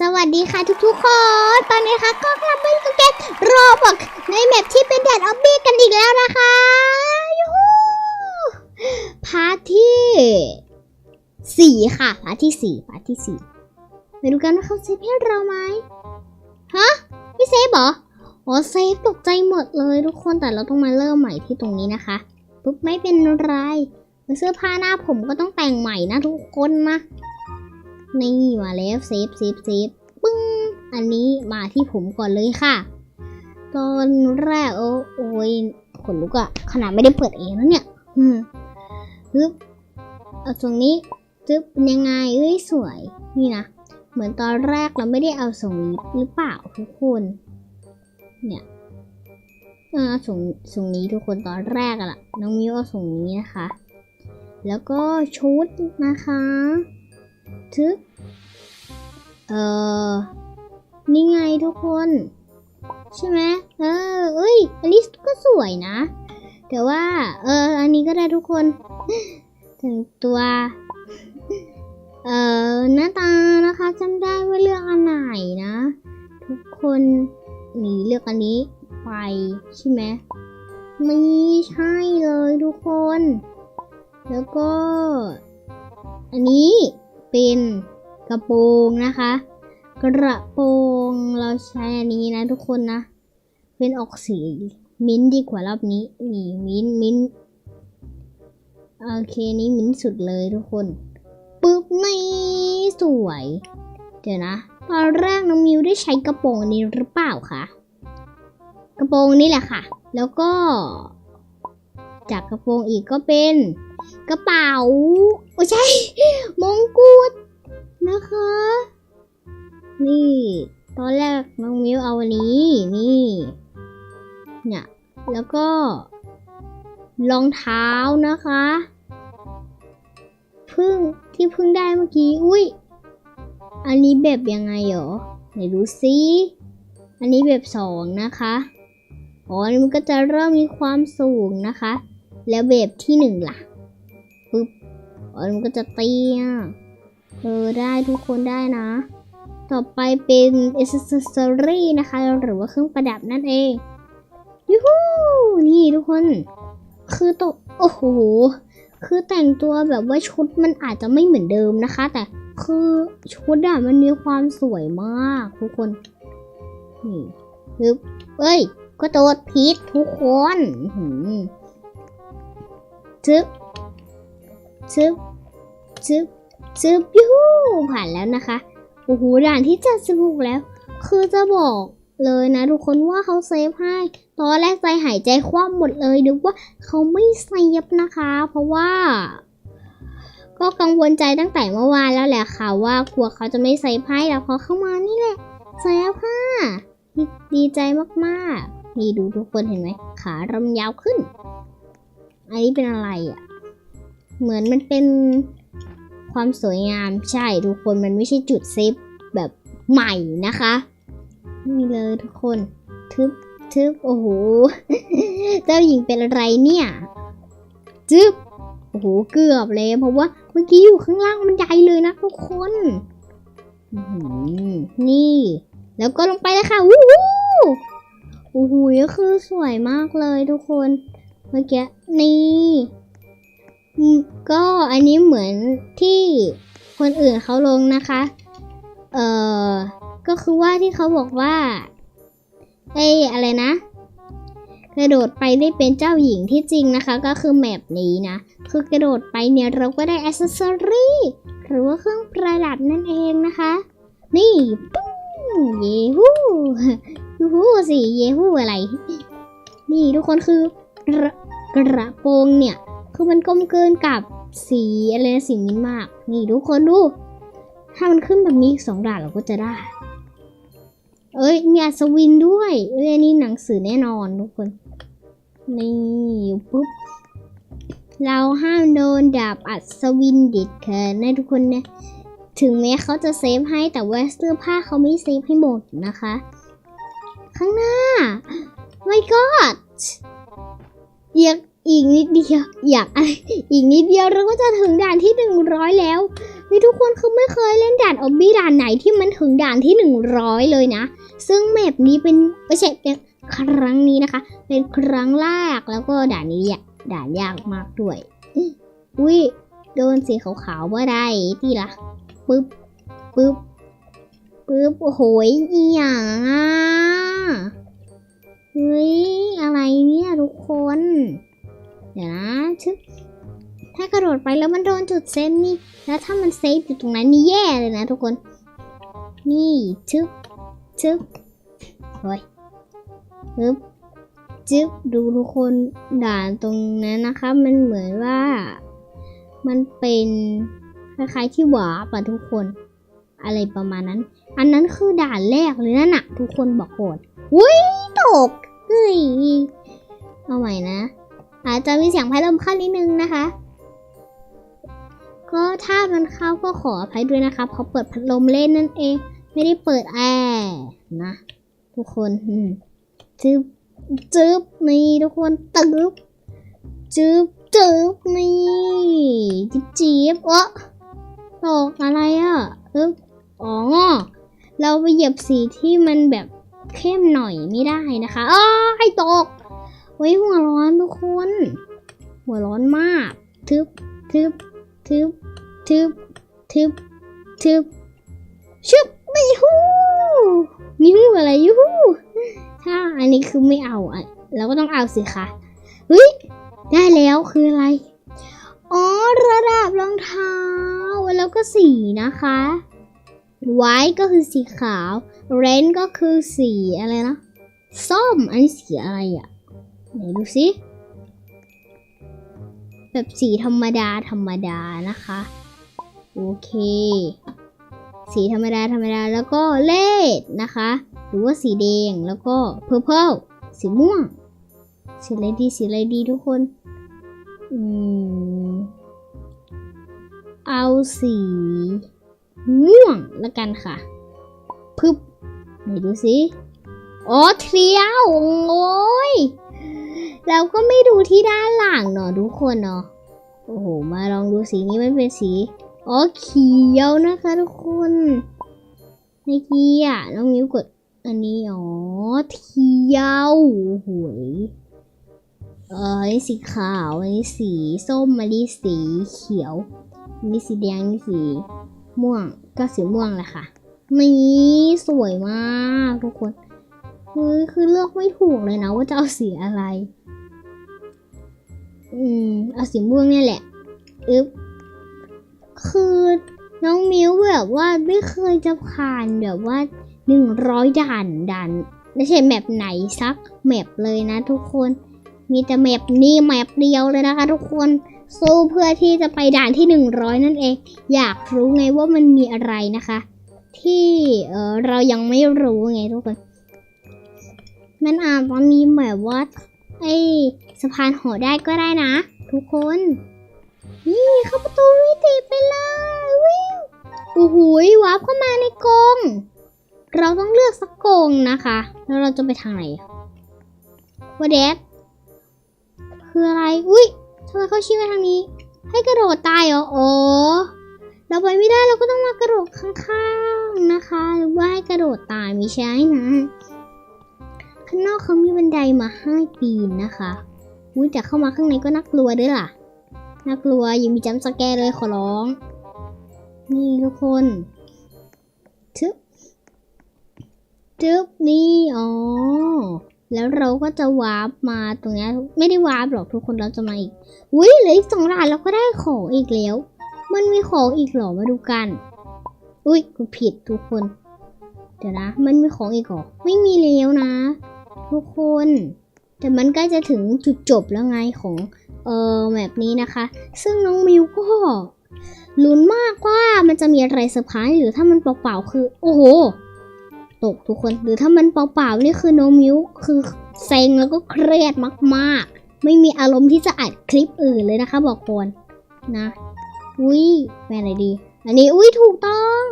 สวัสดีค่ะทุกๆคน ตอนนี้นะคะก็กลับมาอยู่กับเกมโรบอกในแมปที่เป็นแดดออบบี้กันอีกแล้วนะคะยูฮูพาร์ทที่สี่ค่ะ พาร์ทที่สี่พาร์ทที่สี่ไปดูกันว่าเขาเซฟให้เราไหมฮะไม่เซฟเหรออ๋อเซฟตกใจหมดเลยทุกคนแต่เราต้องมาเริ่มใหม่ที่ตรงนี้นะคะปุ๊บไม่เป็นไรเสื้อผ้าหน้าผมก็ต้องแต่งใหม่นะทุกคนนะ นี่มาแล้วเซฟเซฟเซฟปึ้ง อันนี้มาที่ผมก่อนเลยค่ะ ตอนแรกโอ้โอยขนลุกอะขนาดไม่ได้เปิดเองนะเนี่ยอืมฮึบเอาตรงนี้จึ๊บเป็นยังไงเอ้ยสวย นี่นะ เหมือนตอนแรกเราไม่ได้เอาส่งนี้หรือเปล่าทุกคน เนี่ยเออส่งส่งนี้ทุกคนตอนแรกอะล่ะ น้องมิวเอาส่งนี้นะคะ แล้วก็ชุดนะคะ ทึบเออนี่ไงทุกคน ใช่ไหมเออเอ้ยอันนี้ก็สวยนะ แต่ว่า เออ อันนี้ก็ได้ทุกคน ถึงตัว เอ่อ หน้าตานะคะจำได้ว่าเลือกอันไหนนะ ทุกคนหนีเลือกอันนี้ไปใช่ไหมไม่ใช่เลยทุกคน แล้วก็ อันนี้ เป็นกระโปรงนะคะ กระโปรงเราใช้อันนี้นะทุกคนนะ เป็นออกสีมิ้นท์ดีกว่ารอบนี้นี่มิ้นมิ้นโอเคนี้มิ้นสุดเลยทุกคนปึ๊บนี่สวย เดี๋ยวนะตอนแรกน้องมิวได้ใช้กระโปรงอันนี้หรือเปล่าคะกระโปรงนี่แหละค่ะ แล้วก็ จากกระโปรงอีกก็เป็น กระเป๋า โอ้ใช่ มงกุฎนะคะ นี่ ตอนแรกน้องมิวเอาวันนี้ นี่ เนี่ย แล้วก็รองเท้านะคะพึ่งที่เพึ่งได้เมื่อกี้ อุ้ย อันนี้แบบยังไงหรอ ไหนดูซิอันนี้แบบสองนะคะ อ๋อ อันนี้มันก็จะเริ่มมีความสูงนะคะ แล้วแบบที่หนึ่งล่ะ อ๋อมันก็จะเตี้ยเออได้ทุกคนได้นะ ต่อไปเป็นอ c เซอรี่นะคะ หรือว่าเครื่องประดับนั่นเองยูฮูนี่ทุกคน คือตกโอ้โห คือแต่งตัวแบบว่าชุดมันอาจจะไม่เหมือนเดิมนะคะ แต่คือชุดอะมันมีความสวยมากทุกคน นี่ปึ๊บเอ้ย ก็โดดพิษทุกคนหืมจึ๊บ ชึบชึบชึบยูผ่านแล้วนะคะ โอ้โห ด่านที่เจ็ดสิบหกแล้ว คือจะบอกเลยนะทุกคนว่าเขาเซฟให้ ตอนแรกใจหายใจคว่ำหมดเลยนึกว่าเขาไม่เซฟนะคะ เพราะว่า ก็กังวลใจตั้งแต่เมื่อวานแล้วแหละค่ะว่ากลัวเขาจะไม่เซฟให้แล้วพอเข้ามานี่แหละเซฟค่ะ ดีดีใจมากๆ นี่ดูทุกคนเห็นไหมขาเรำยาวขึ้น อันนี้เป็นอะไรอะ เหมือนมันเป็นความสวยงามใช่ทุกคนมันไม่ใช่จุดเซฟแบบใหม่นะคะ นี่เลยทุกคน ทึบทึบโอ้โห เจ้าหญิงเป็นอะไรเนี่ยจึ๊บโอ้โหเกือบเลยเพราะว่าเมื่อกี้อยู่ข้างล่างมันใหญ่เลยนะทุกคนนี่ แล้วก็ลงไปเลยค่ะวู้ฮู้โอ้โหก็คือสวยมากเลยทุกคน เมื่อกี้นี่ ก็อันนี้เหมือนที่คนอื่นเขาลงนะคะ เอ่อก็คือว่าที่เขาบอกว่าไอ้อะไรนะกระโดดไปได้เป็นเจ้าหญิงที่จริงนะคะ ก็คือแมปนี้นะ คือกระโดดไปเนี่ยเราก็ได้อ c เซอรี่หรือว่าเครื่องประดับนั่นเองนะคะ นี่ปุ้งเยฮู้ยูฮู้สิเยฮู้อะไร นี่ทุกคนคือกระโปรงเนี่ย คือมันกลมเกินกับสีอะไรนะสีนี้มาก นี่ทุกคนดู ถ้ามันขึ้นแบบนี้อีกสองด่านเราก็จะได้ เอ้ยมีอัศวินด้วยเอ้ยอันนี้หนังสือแน่นอนทุกคน นี่ปุ๊บ เราห้ามโดนดาบอัศวินเด็ดขาดนะทุกคนนะ ถึงแม้เขาจะเซฟให้แต่ว่าเสื้อผ้าเขาไม่เซฟให้หมดนะคะ ข้างหน้า my god เยียบ อีกนิดเดียวอยากอีกนิดเดียวเราก็จะถึงด่านที่หนึ่งร้อยแล้วนี่ทุกคนคือไม่เคยเล่นด่านออบบี้ด่านไหนที่มันถึงด่านที่หนึ่งร้อยเลยนะ ซึ่งแมปนี้เป็นไม่ใช่เป็นครั้งนี้นะคะ เป็นครั้งแรกแล้วก็ด่านนี้ด่านยากมากด้วยอุ้ยโดนสีขาวๆว่าได้ทีละปึ๊บปึ๊บปึ๊บโอ้โหอีหยังอะเฮ้ยอะไรเนี่ยทุกคน เดี๋ยวนะชึบถ้ากระโดดไปแล้วมันโดนจุดเซฟนี่ แล้วถ้ามันเซฟอยู่ตรงนั้นนี่แย่เลยนะทุกคน นี่ชึบชึบโอ้ยปึ๊บจึ๊บดูทุกคนด่านตรงนั้นนะคะ มันเหมือนว่า มันเป็นคล้ายๆที่หวาปะทุกคน อะไรประมาณนั้น อันนั้นคือด่านแรกเลยนั่นน่ะ ทุกคนบอกโกรธอุ้ยตกเฮ้ยเอาใหม่นะ อาจจะมีเสียงพัดลมเข้านิดนึงนะคะ ก็ถ้ามันเข้าก็ขออภัยด้วยนะคะเพราะเปิดพัดลมเล่นนั่นเอง ไม่ได้เปิดแอร์นะ ทุกคนจึ๊บจึ๊บนี่ทุกคนตึ๊บจึ๊บจึ๊บนี่จิ๊บจิ๊บเออตกอะไรอะอึ๊บอ๋อ เราไปเหยียบสีที่มันแบบเข้มหน่อยไม่ได้นะคะ อ้อให้ตก ไว้ยหัวร้อนทุกคน หัวร้อนมาก ทึบ ทึบ ทึบ ทึบ ทึบ ทึบ ชึบไม่ฮู้นิ้อะไรยูฮูถ้าอันนี้คือไม่เอาอะเราก็ต้องเอาสิคะเฮ้ย ได้แล้วคืออะไร อ๋อ ระดับรองเท้า แล้วก็สีนะคะ ไว้ก็คือสีขาว เรนก็คือสีอะไรนะ ส้ม อันนี้สีอะไรอะ ไหนดูสิแบบสีธรรมดาธรรมดานะคะ โอเค สีธรรมดาธรรมดาแล้วก็เลดนะคะ หรือว่าสีแดงแล้วก็เพอร์เพลสีม่วง สีอะไรดีสีอะไรดีทุกคนอืมเอาสีม่วงละกันค่ะพึบไหนดูสิอ๋อเทียวโอ้ย แล้วก็ไม่ดูที่ด้านหลังเนาะทุกคนเนาะโอ้โห มาลองดูสีนี้มันเป็นสีอ๋อเขียวนะคะทุกคนเมื่อกี้อะน้องมิ้วกดอันนี้อ๋อเขียวโอ้โหยเอออันนี้สีขาวอันนี้สีส้มอันนี้สีเขียวอันนี้สีแดงอันนี้สีม่วงก็สีม่วงแหละค่ะนี่สวยมากทุกคนเฮ้ยคือเลือกไม่ถูกเลยนะว่าจะเอาสีอะไร อืม เอาสีม่วงเนี่ยแหละอึ๊บคือน้องมิวแบบว่าไม่เคยจะผ่านแบบว่าหนึ่งร้อยด่านด่านไม่ใช่แมปไหนสักแมปเลยนะทุกคน มีแต่แมปนี้แมปเดียวเลยนะคะทุกคนสู้เพื่อที่จะไปด่านที่หนึ่งร้อยนั่นเอง อยากรู้ไงว่ามันมีอะไรนะคะ ที่เออเรายังไม่รู้ไงทุกคน มันอาจจะมีแบบว่าไอ้ สะพานหอได้ก็ได้นะ ทุกคน นี่เข้าประตูวิติไปเลยวิวโอ้โหวาร์ปเข้ามาในกรงเราต้องเลือกสักกรงนะคะ แล้วเราจะไปทางไหนว่าเด็กคืออะไร อุ้ยทำไมเขาชี้มาทางนี้ ให้กระโดดตายเหรออ๋อเราไปไม่ได้เราก็ต้องมากระโดดข้างๆนะคะ หรือว่าให้กระโดดตายไม่ใช่นะข้างนอกเขามีบันไดมาให้ปีนนะคะ อุ้ยแต่เข้ามาข้างในก็น่ากลัวด้วยล่ะ น่ากลัวย่ามีจัมสแกร์เลยขอร้อง นี่ทุกคนทึบทึบนี่อ๋อ แล้วเราก็จะวาร์ปมาตรงนี้ไม่ได้วาร์ปหรอกทุกคนเราจะมาอีกอุ้ยเหลืออีกสองด่านเราก็ได้ของอีกแล้ว มันมีของอีกหรอมาดูกัน อุ้ยกูผิดทุกคน เดี๋ยวนะ มันมีของอีกหรอไม่มีแล้วนะ ทุกคน แต่มันใกล้จะถึงจุดจบแล้วไงของเออแบบนี้นะคะ ซึ่งน้องมิวก็ลุ้นมากว่ามันจะมีอะไรเซอร์ไพรส์หรือถ้ามันเปล่าๆคือ โอ้โห ตกทุกคนหรือถ้ามันเปล่าๆนี่คือน้องมิวคือเซ็งแล้วก็เครียดมากๆ ไม่มีอารมณ์ที่จะอัดคลิปอื่นเลยนะคะ บอกก่อนนะอุ้ยแม่อะไรดี อันนี้อุ้ยถูกต้อง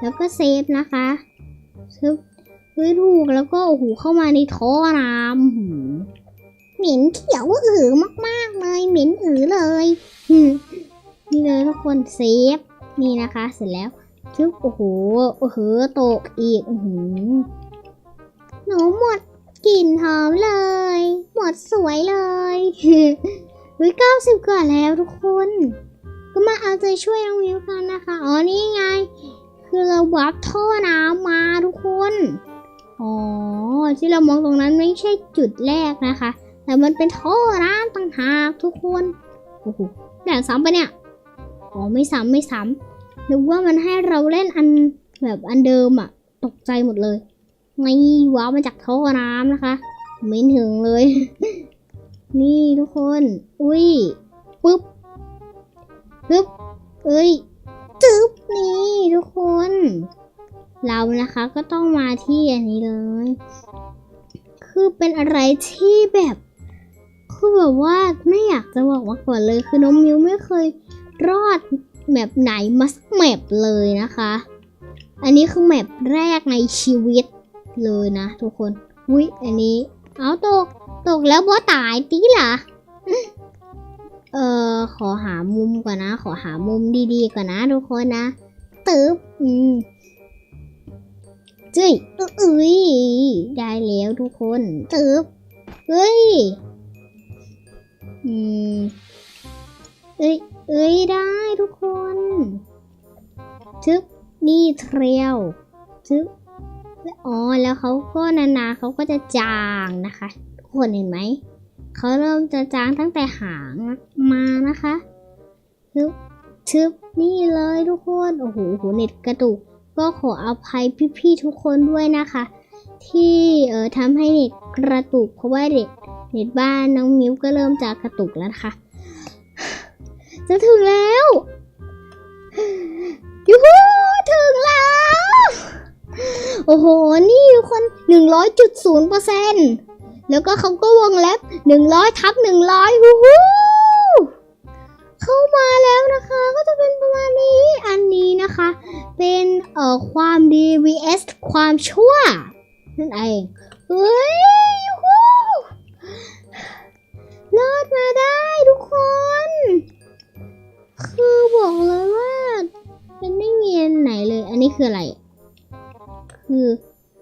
แล้วก็เซฟนะคะซึบ อุ้ยถูกแล้วก็โอ้โหเข้ามาในท่อน้ำหืมเหม็นเขียวอือมากๆเลยเหม็นอือเลยนี่เลยทุกคนเซฟนี่นะคะ เสร็จแล้วชึบโอ้โหโอ้โหตกอีกอือหือหนูหมดกลิ่นหอมเลย หมดสวยเลยเฮ้ยเก้าสิบกว่าแล้วทุกคน ก็มาเอาใจช่วยน้องมิวกันนะคะ อ๋อนี่ไง คือเราวับท่อน้ำมาทุกคน อ๋อ ที่เรามองตรงนั้นไม่ใช่จุดแรกนะคะ แต่มันเป็นท่อน้ำต่างหากทุกคน โอ้โหแบ่งซ้ำปะเนี่ย อ๋อ ไม่ซ้ำไม่ซ้ำนึกว่ามันให้เราเล่นอันแบบอันเดิมอะตกใจหมดเลยไม่ว้าวมาจากท่อน้ำนะคะ ไม่ถึงเลย นี่ทุกคน อุ้ยปึ๊บปึ๊บเอ้ยจึ๊บนี่ทุกคน เรานะคะก็ต้องมาที่อันนี้เลย คือเป็นอะไรที่แบบคือแบบว่าไม่อยากจะบอกมาก่อนเลย คือน้องมิวไม่เคยรอดแมปไหนมาสักแมปเลยนะคะ อันนี้คือแมปแรกในชีวิตเลยนะทุกคนวิอันนี้ เอาตก ตกแล้วบ่ตายตีล่ะเออขอหามุมก่อนนะ ขอหามุมดีๆก่อนนะทุกคนนะตึ๊บอืม จ้ยเอ้ยได้แล้วทุกคนตึบเฮ้ย อืม เอ้ย เอ้ย ได้ทุกคนทึบนี่เทรียวทึบอ๋อ แล้วเขาก็นาๆเขาก็จะจางนะคะ ทุกคนเห็นไหม เขาเริ่มจะจางตั้งแต่หางมานะคะชึบชึบนี่เลยทุกคน โอ้โหโหเน็ตกระตุก ก็ขออภัยพี่ๆทุกคนด้วยนะคะ ที่เอ่อทำให้เน็ตกระตุกเพราะว่าเน็ตเน็ตบ้านน้องมิวก็เริ่มจะกระตุกแล้วนะคะจะถึงแล้วยูฮูถึงแล้ว โอ้โห นี่คนหนึ่งร้อยจุดศูนย์เปอร์เซ็นต์แล้วก็เขาก็วงเล็บหนึ่งร้อยทับหนึ่งร้อยฮูฮู้ เข้ามาแล้วนะคะ ก็จะเป็นประมาณนี้อันนี้นะคะ เป็นเอ่อความดี vs ความชั่วนั่นเองเฮ้ยฮู้รอดมาได้ทุกคน คือบอกเลยว่าเป็นไม่มีอันไหนเลย อันนี้คืออะไร คือ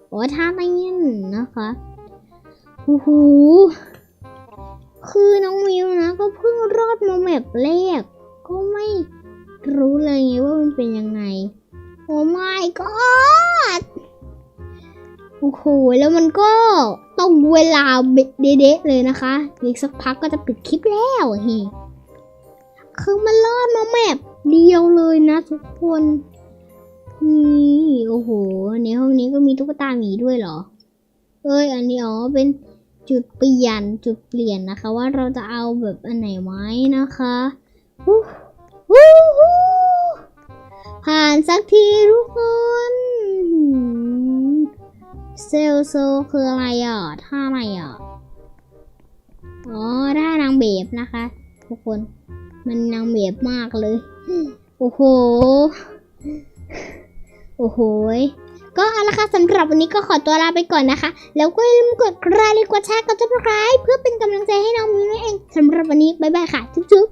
โอ้ท่าเต้นนะคะโอ้โห คือน้องมิวนะ ก็เพิ่งรอดมาแมปแรก ก็ไม่รู้เลยไงว่ามันเป็นยังไง โอ้ my god โอ้โห แล้วมันก็ต้องเวลาเด๊ะๆเลยนะคะ อีกสักพักก็จะปิดคลิปแล้วเฮ้คือมันรอดมาแมปเดียวเลยนะทุกคนนี่โอ้โห ในห้องนี้ก็มีตุ๊กตาหมีด้วยเหรอ เอ้ย อันนี้อ๋อ เป็น จุดเปลี่ยนจุดเปลี่ยนนะคะ ว่าเราจะเอาแบบอันไหนไว้นะคะฮู้วู้ผ่านสักทีทุกคนเซลโซคืออะไรอะท่าอะไรอะอ๋อท่านางเบบนะคะ ทุกคนมันนางเบบมากเลย โอ้โห โอ้โห ก็เอาละค่ะสำหรับวันนี้ก็ขอตัวลาไปก่อนนะคะ แล้วก็อย่าลืมกดไลค์กดแชร์กดซับสไครป์เพื่อเป็นกำลังใจให้น้องมิวนั่นเองสำหรับวันนี้บ๊ายบายค่ะ จุ๊บ